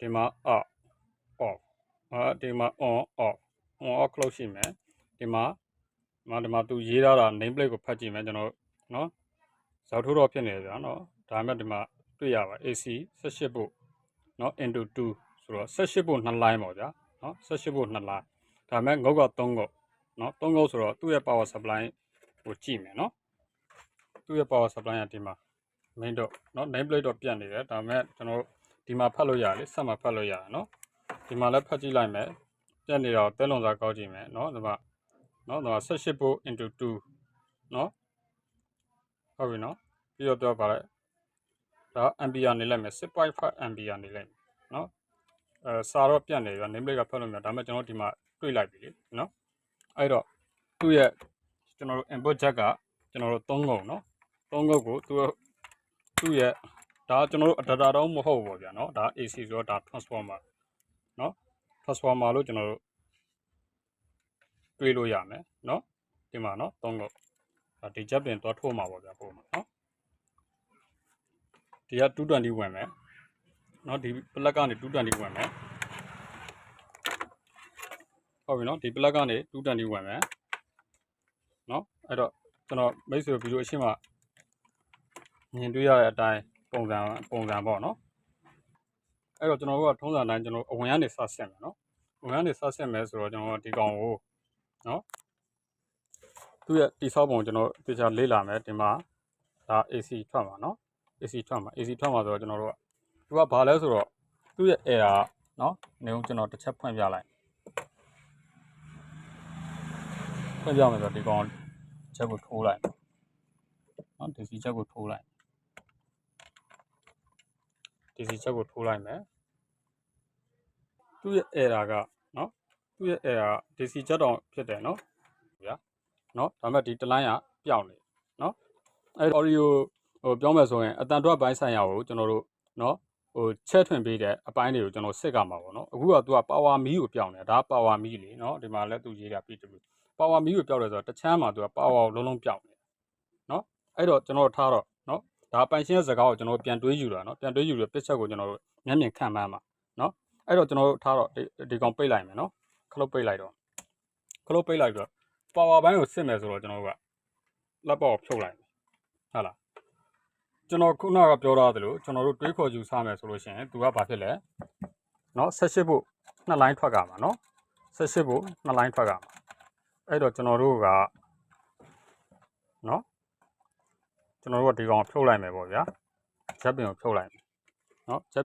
ဒီမှာ off off ဟာဒီမှာ on off on off close ရှိမယ်ဒီမှာမဒီမှာသူရေးထားတာ name plate ကိုဖတ်ကြည့်မယ်ကျွန်တော်နော်ဇောက်ထိုးတော့ဖြစ်နေကြနော်ဒါမှမဟုတ်ဒီမှာတွေ့ရပါ AC 18ဖို့နော် into 2ဆိုတော့18ဖို့2 line ပေါ့ဗျာနော်18ဖို့2 line ဒါမှမဟုတ်ငုတ်က3ငုတ်နော်3ငုတ်ဆိုတော့သူ့ရဲ့ power supply ကိုကြည့်မယ်နော်သူ့ရဲ့ power supply ကဒီမှာ main တော့နော် name plate တော့ပြတ်နေတယ်ဒါမှမဟုတ်ကျွန်တော် ဒီမှာဖတ်လို့ရတယ်လေဆက်မှာဖတ်လို့ရတယ်နော်ဒီမှာလည်းဖတ်ကြည့်လိုက်မယ်ပြက်နေတော့တဲလွန်စာကောက်ကြည့်မယ်နော်ဒီမှာနော်ဒီမှာ18ဖို့ into 2နော်ဟုတ်ပြီနော်ပြီးတော့ပြောပါလိုက်ဒါ ampere နေလိုက်မယ်6.5 ampere နေလိုက်နော်အဲစာတော့ပြက်နေပြီ name plate ကဖတ်လို့မရဒါပေမဲ့ကျွန်တော်ဒီမှာတွေးလိုက်ပြီလေနော်အဲ့တော့သူ့ရဲ့ကျွန်တော်တို့ input jack ကကျွန်တော်တို့3ငုံနော်3ငုံကိုသူ့သူ့ရဲ့ ဒါကျွန်တော်တို့ adapter တော့မဟုတ်ဘူးပေါ့ဗျာเนาะဒါ AC ဆိုတော့ဒါ transformer เนาะ transformer လို့ကျွန်တော်တို့တွေးလို့ရမယ်เนาะဒီမှာเนาะ3ငုံဒါဒီချက်ပင်တော့ထိုးမှာပေါ့ဗျာပုံမှာเนาะဒီက220ဝင်မယ်เนาะဒီ plug ကနေ220ဝင်မယ်ဟုတ်ပြီเนาะဒီ plug ကနေ220ဝင်မယ်เนาะအဲ့တော့ကျွန်တော်မိတ်ဆွေဗီဒီယိုအရှင်းမှာမြင်တွေ့ရတဲ့အတိုင်း ပုံစံပုံစံပေါ့နော်အဲ့တော့ကျွန်တော်တို့ကထုံးစံတိုင်းကျွန်တော်အဝင်ကနေစဆက်မယ်နော်အဝင်ကနေစဆက်မယ်ဆိုတော့ကျွန်တော်ဒီကောင်ကိုနော်သူ့ရဲ့တိဆောက်ပုံကျွန်တော်တေချာလေ့လာမယ်ဒီမှာဒါ AC ထွက်မှာနော် AC ထွက်မှာ AC ထွက်မှာဆိုတော့ကျွန်တော်တို့ကသူကဘာလဲဆိုတော့သူ့ရဲ့ error နော်နေဦးကျွန်တော်တစ်ချက်ဖွင့်ပြလိုက်ဖွင့်ပြမယ်ဆိုတော့ဒီကောင်ချက်ကိုထိုးလိုက်နော် DC ချက်ကိုထိုးလိုက် DC ချက်ကိုထိုးလိုက်မယ်သူ့ရဲ့ error ကနော်သူ့ရဲ့ error DC ချက်တောင်ဖြစ်တယ်နော်ဗျာနော်ဒါပေမဲ့ဒီတလိုင်းကပျောက်နေနော်အဲ audio ဟိုပြောမယ်ဆိုရင်အတန်တွက်ပိုင်းဆိုင်ရာကိုကျွန်တော်တို့နော်ဟိုချက်ထွင်ပေးတဲ့အပိုင်းတွေကိုကျွန်တော်စစ်ကမှာပေါ့နော်အခုကသူက power me ကိုပျောက်နေတာဒါ power me လေနော်ဒီမှာလည်းသူရေးတာ PW power me ကိုပျောက်တယ်ဆိုတော့တစ်ချမ်းမှာသူက power ကိုလုံးလုံးပျောက်နေနော်အဲ့တော့ကျွန်တော်ထားတော့နော် ဒါပိုင်ရှင်ရဲ့စကားကိုကျွန်တော်ပြန်တွေးယူတာနော်ပြန်တွေးယူရပြစ်ချက်ကိုကျွန်တော်တို့မျက်မြင်ခံမှန်းပါနော်အဲ့တော့ကျွန်တော်တို့ထားတော့ဒီကောင်ပိတ်လိုက်မယ်နော်ခလုတ်ပိတ်လိုက်တော့ခလုတ်ပိတ်လိုက်ပြီးတော့ power bank ကိုစစ်မယ်ဆိုတော့ကျွန်တော်တို့ကလက်ပေါ့ဖြုတ်လိုက်မယ်ဟုတ်လားကျွန်တော်ခုနကပြောထားသလိုကျွန်တော်တို့တွေးခေါ်ယူစမယ်ဆိုလို့ရှိရင်သူကဘာဖြစ်လဲနော်78ဖို့နှစ်လိုင်းထွက်ကမှာနော်78ဖို့နှစ်လိုင်းထွက်ကမှာအဲ့တော့ကျွန်တော်တို့ကနော် ကျွန်တော်တို့ကဒီကောင်ဖြုတ်လိုက်မယ်ပေါ့ဗျာဇက်ပင်ကိုဖြုတ်လိုက်မယ်နော်ဇက်